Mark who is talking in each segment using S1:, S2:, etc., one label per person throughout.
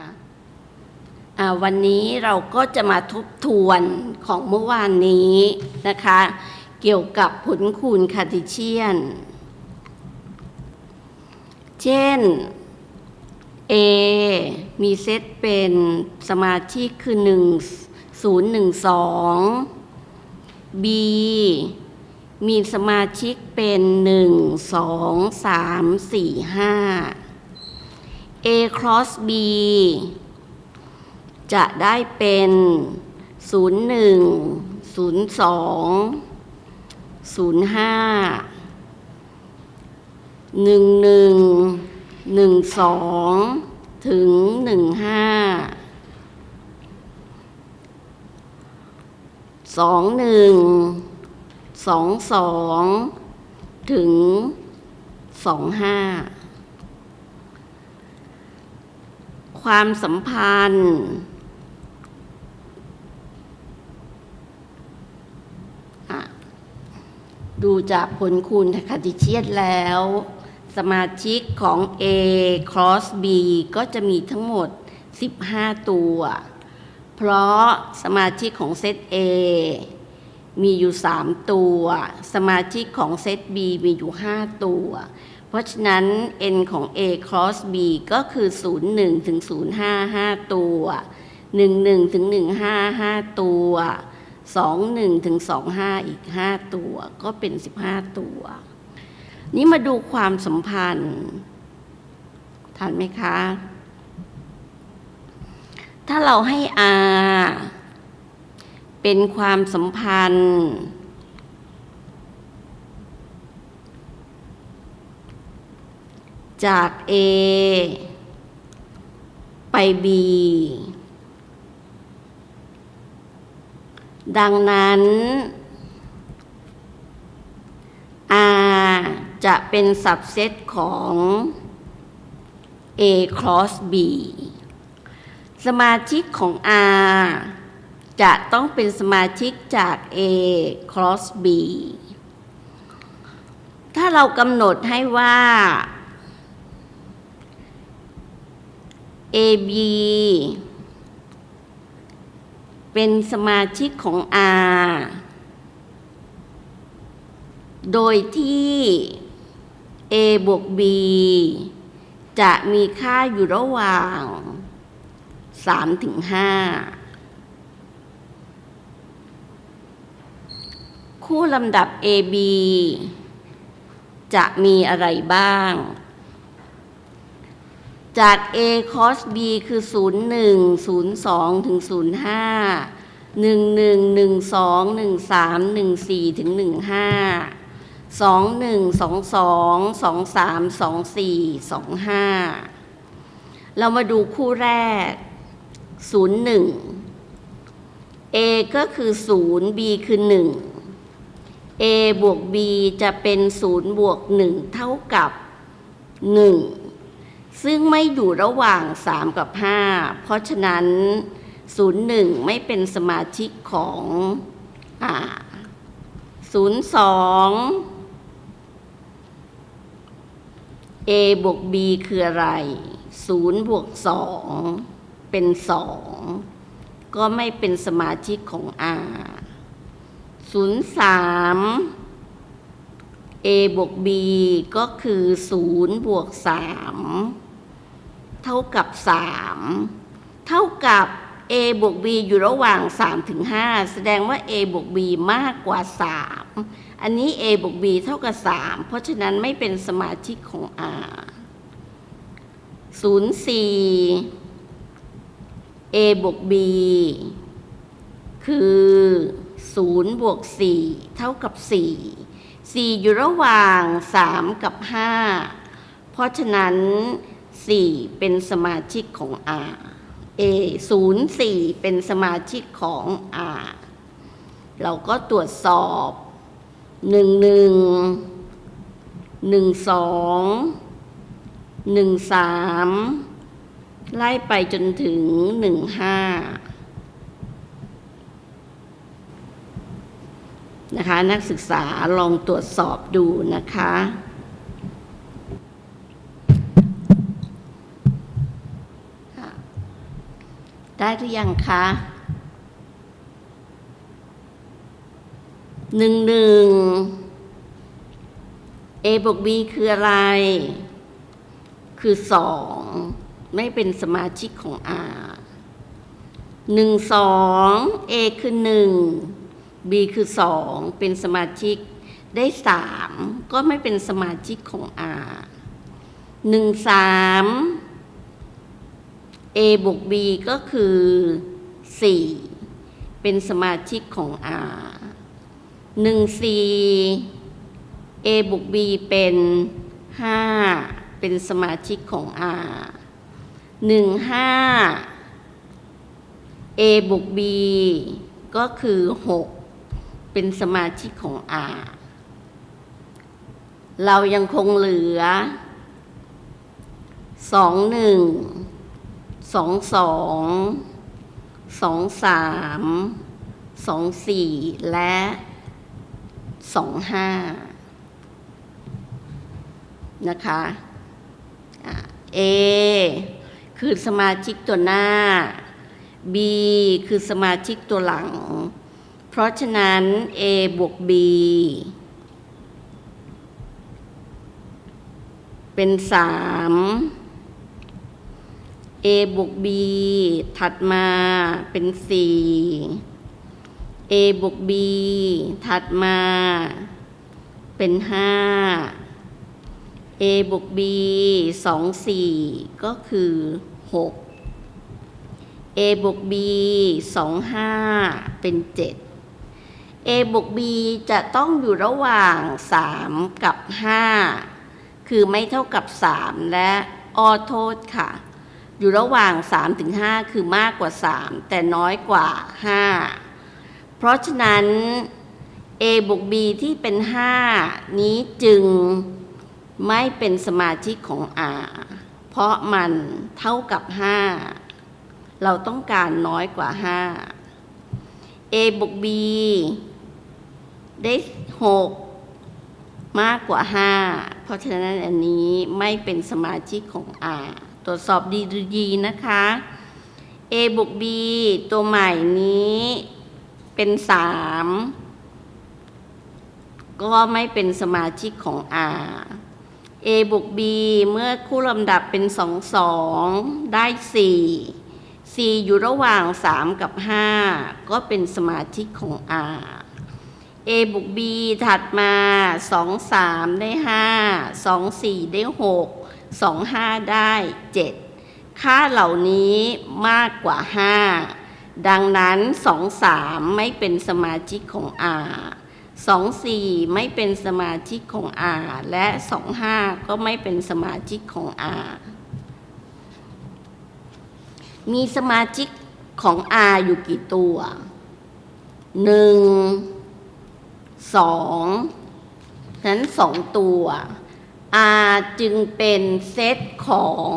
S1: ค่ะวันนี้เราก็จะมาทบทวนของเมื่อวานนี้นะคะ เกี่ยวกับผลคูณคาร์ติเชียน เช่น A มีเซตเป็นสมาชิกคือ 1 0 1 2 B มีสมาชิกเป็น 1 2 3 4 5 A cross B จะได้เป็น 0 1 0 2 0 5หนึ่งหนึ่งหนึ่งสองถึงหนึ่งห้าสองหนึ่งสองสองถึงสองห้า ความสัมพันธ์ ดูจากผลคูณคาร์ติเชียนแล้ว สมาชิกของ A cross B ก็จะมีทั้งหมด 15 ตัว เพราะสมาชิกของเซต A มีอยู่ 3 ตัว สมาชิกของเซต B มีอยู่ 5 ตัว เพราะฉะนั้น n ของ A cross B ก็คือ 01 ถึง 05 5 ตัว 11 ถึง 15 5 ตัว 21 ถึง 25 อีก 5 ตัว ก็เป็น 15 ตัว นี่มาดูความสัมพันธ์ทันไหมคะ ถ้าเราให้ R เป็นความสัมพันธ์ จาก A ไป B ดังนั้น R จะเป็นสับเซตของ A cross B สมาชิกของ R จะต้องเป็นสมาชิกจาก A cross B ถ้าเรากำหนดให้ว่า AB เป็นสมาชิกของ R โดยที่ A บวก B จะมีค่าอยู่ระหว่าง3ถึง5คู่ลำดับ AB จะมีอะไรบ้าง จาก A cos B คือ 01 02 ถึง 05 11 12 13 14 ถึง 15 21 22 23 24 25 เรามาดูคู่แรก 01 A ก็คือ 0 B คือ 1 A บวก B จะเป็น 0 บวก 1 เท่ากับ 1 ซึ่งไม่อยู่ระหว่าง 3 กับ 5 เพราะฉะนั้น 01 ไม่เป็นสมาชิกของอ่า02 A บวก B คืออะไร 0 บวก 2 เป็น 2 ก็ไม่เป็นสมาชิกของ R 03 A บวก B ก็คือ 0 บวก 3 เท่ากับ 3 เท่ากับ A บวก B อยู่ระหว่าง 3 ถึง 5 แสดงว่า A บวก B มากกว่า 3 อันนี้ A บวก B เท่ากับ 3 เพราะฉะนั้นไม่เป็นสมาชิกของ R 04 A บวก B คือ 0 บวก 4 เท่ากับ 4 4 อยู่ระหว่าง 3 กับ 5 เพราะฉะนั้น 4 เป็นสมาชิกของ R A 0 4 เป็นสมาชิกของ R เราก็ตรวจสอบ 1 1 1 2 1 3ไล่ไปจนถึง1 5นะคะ นักศึกษาลองตรวจสอบดูนะคะ ได้หรือยังคะหนึ่งหนึ่ง A บวก B คืออะไร คือสองไม่เป็นสมาชิกของ R หนึ่งสอง A คือหนึ่ง B คือสองเป็นสมาชิกได้สามก็ไม่เป็นสมาชิกของ R หนึ่งสาม A บวก B ก็คือสี่เป็นสมาชิกของ R หนึ่งสี่ A บวก B เป็นห้าเป็นสมาชิกของ R หนึ่งห้า A บวก B ก็คือหกเป็นสมาชิกของ R เรายังคงเหลือสองหนึ่ง สองสองสองสามสองสี่และสองห้านะคะอะ A คือสมาชิกตัวหน้า B คือสมาชิกตัวหลัง เพราะฉะนั้น A บวก B เป็นสาม A บวก B ถัดมาเป็นสี่ A บวก B ถัดมาเป็นห้า A บวก B สองสี่ก็คือหก A บวก B สองห้าเป็นเจ็ด A บวก B จะต้องอยู่ระหว่างสามกับห้าคือไม่เท่ากับสามและออโทษค่ะ อยู่ระหว่าง3ถึง5คือมากกว่า 3 แต่น้อยกว่า 5 เพราะฉะนั้น A บวก B ที่เป็น 5 นี้จึงไม่เป็นสมาชิกของ R เพราะมันเท่ากับ 5 เราต้องการน้อยกว่า 5 A บวก B ได้ 6 มากกว่า 5 เพราะฉะนั้นอันนี้ไม่เป็นสมาชิกของ R ตรวจสอบดีดีนะคะ A บวก B ตัวใหม่นี้เป็น3ก็ไม่เป็นสมาชิกของ R A บวก B เมื่อคู่ลำดับเป็น 2 2 ได้ 4 4 อยู่ระหว่าง 3 กับ 5 ก็เป็นสมาชิกของ R A บวก B ถัดมา 2 3 ได้ 5 2 4 ได้ 6 2 5 ได้ 7 ค่าเหล่านี้มากกว่า 5 ดังนั้น 2 3 ไม่เป็นสมาชิกของ R 2 4 ไม่เป็นสมาชิกของ R และ 2 5 ก็ไม่เป็นสมาชิกของ R มีสมาชิกของ R อยู่กี่ตัว1สองฉะนั้นสองตัว R จึงเป็นเซตของ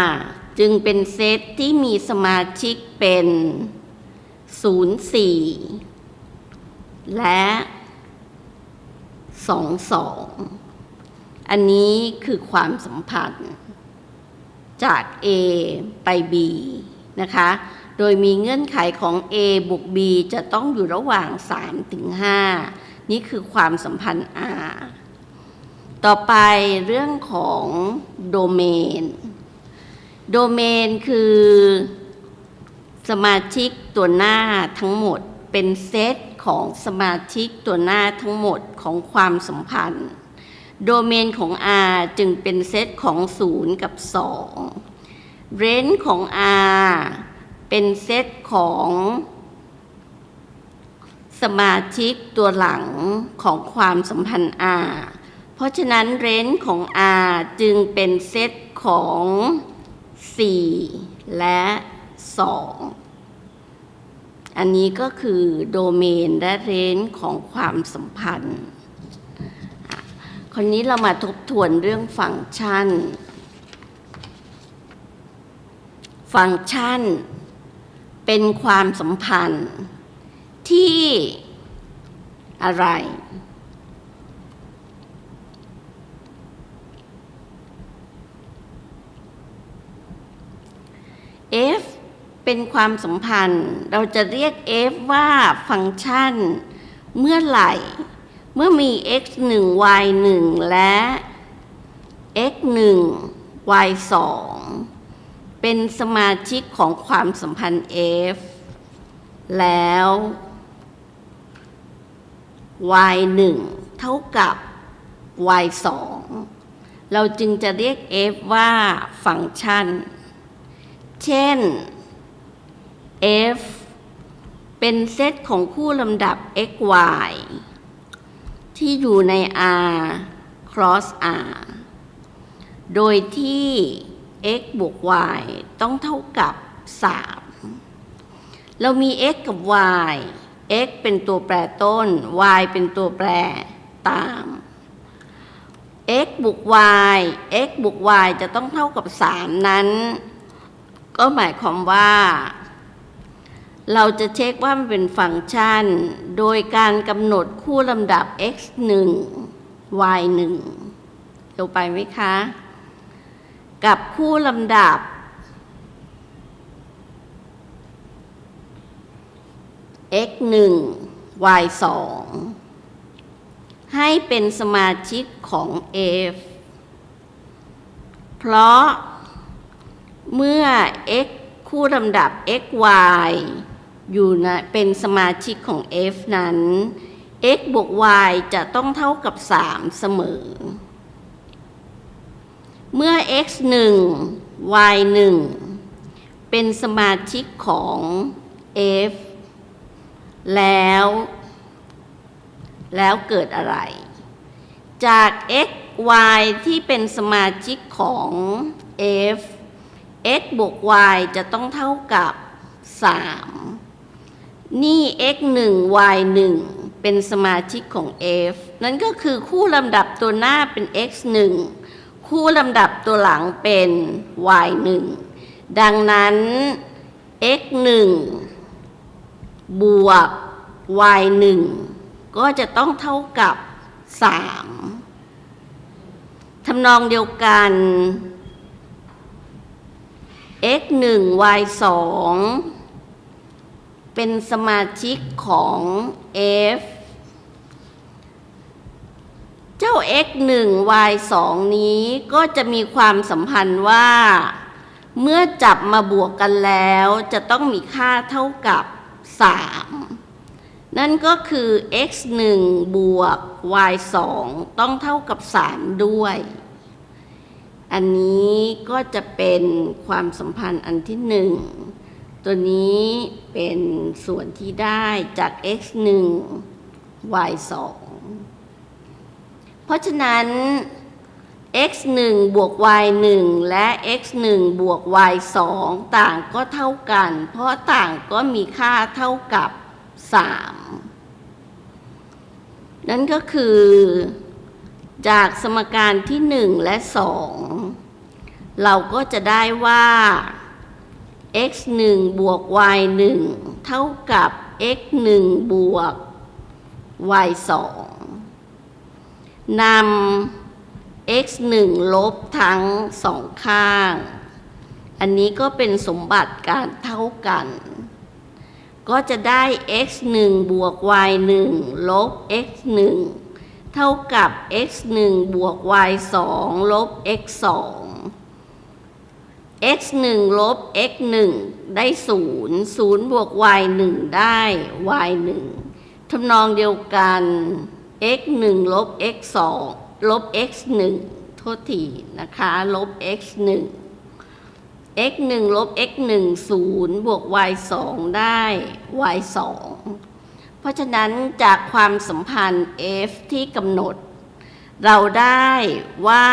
S1: R จึงเป็นเซตที่มีสมาชิกเป็น 0 4 และ 2 2 อันนี้คือความสัมพันธ์ จาก A ไป B นะคะ โดยมีเงื่อนไขของ A บวก B จะต้องอยู่ระหว่าง 3 ถึง 5 นี่คือความสัมพันธ์ R ต่อไปเรื่องของโดเมน โดเมนคือสมาชิกตัวหน้าทั้งหมดเป็นเซตของสมาชิกตัวหน้าทั้งหมดของความสัมพันธ์ โดเมนของ R จึงเป็นเซตของ 0 กับ 2 เรนจ์ของ R เป็นเซตของ สมาชิกตัวหลังของความสัมพันธ์ R เพราะฉะนั้นเรนจ์ของ R จึงเป็นเซตของ 4 และ 2 อันนี้ก็คือโดเมนและเรนจ์ของความสัมพันธ์คราวนี้เรามาทบทวนเรื่องฟังก์ชัน ฟังก์ชันเป็นความสัมพันธ์ ที่อะไรเป็นความสัมพันธ์ เราจะเรียก f ว่าฟังก์ชัน เมื่อไหร่ เมื่อมี x 1 y 1และ x 1 y 2เป็นสมาชิกของความสัมพันธ์ f แล้ว y 1เท่ากับ y 2เราจึงจะเรียก f ว่าฟังก์ชัน เช่น f เป็นเซตของคู่ลำดับ x y ที่อยู่ใน r cross r โดยที่ x บวก y ต้องเท่ากับ 3 เรามี x กับ y x เป็นตัวแปรต้น y เป็นตัวแปรตาม x บวก y x บวก y จะต้องเท่ากับ 3 นั้น ก็หมายความว่า เราจะเช็คว่ามันเป็นฟังก์ชัน โดยการกำหนดคู่ลำดับ x 1 y 1เร็วไปไหมคะ กับคู่ลำดับ x 1 y 2ให้เป็นสมาชิกของ f เพราะเมื่อ x คู่ลำดับ x y อยู่นะเป็นสมาชิกของ f นั้น x บวก y จะต้องเท่ากับ 3 เสมอ เมื่อ x 1 y 1เป็นสมาชิกของ f แล้ว แล้วเกิดอะไร จาก x y ที่เป็นสมาชิกของ f x บวก y จะต้องเท่ากับ 3 นี่ x 1 y 1 เป็นสมาชิกของ f นั่นก็คือคู่ลำดับตัวหน้าเป็น x 1 คู่ลำดับตัวหลังเป็น y 1 ดังนั้น x 1 บวก y 1ก็จะต้องเท่ากับ 3ทำนองเดียวกัน x 1 y 2เป็นสมาชิกของ f เจ้า x 1 y 2นี้ก็จะมีความสัมพันธ์ว่า เมื่อจับมาบวกกันแล้วจะต้องมีค่าเท่ากับ 3 นั่นก็คือ x 1บวก y 2ต้องเท่ากับ 3 ด้วย อันนี้ก็จะเป็นความสัมพันธ์อันที่หนึ่งตัวนี้เป็นส่วนที่ได้จาก x 1 y 2เพราะฉะนั้น x 1บวก y 1และ x 1บวก y 2ต่างก็เท่ากัน เพราะต่างก็มีค่าเท่ากับ 3 นั่นก็คือ จากสมการที่ 1 และ 2 เราก็จะได้ว่า x 1บวก y 1เท่ากับ x 1บวก y 2นำ x 1 ลบทั้งสองข้าง อันนี้ก็เป็นสมบัติการเท่ากัน ก็จะได้ x 1บวก y 1ลบ x 1เท่ากับ x 1บวก y 2ลบ x 2 x 1ลบ x 1ได้ 0 0 บวก y 1ได้ y 1ทำนองเดียวกัน x 1ลบ x 2 ลบ x 1โทษทีนะคะ ลบ x 1 x 1ลบ x 1 0 บวก y 2ได้ y 2เพราะฉะนั้นจากความสัมพันธ์ f ที่กำหนด เราได้ว่า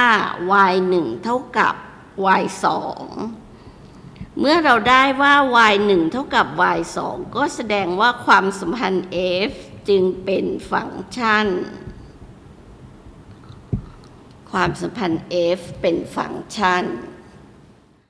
S1: y 1เท่ากับ y 2เมื่อเราได้ว่า y 1เท่ากับ y 2ก็แสดงว่าความสัมพันธ์ f จึงเป็นฟังก์ชัน ความสัมพันธ์ f เป็นฟังก์ชัน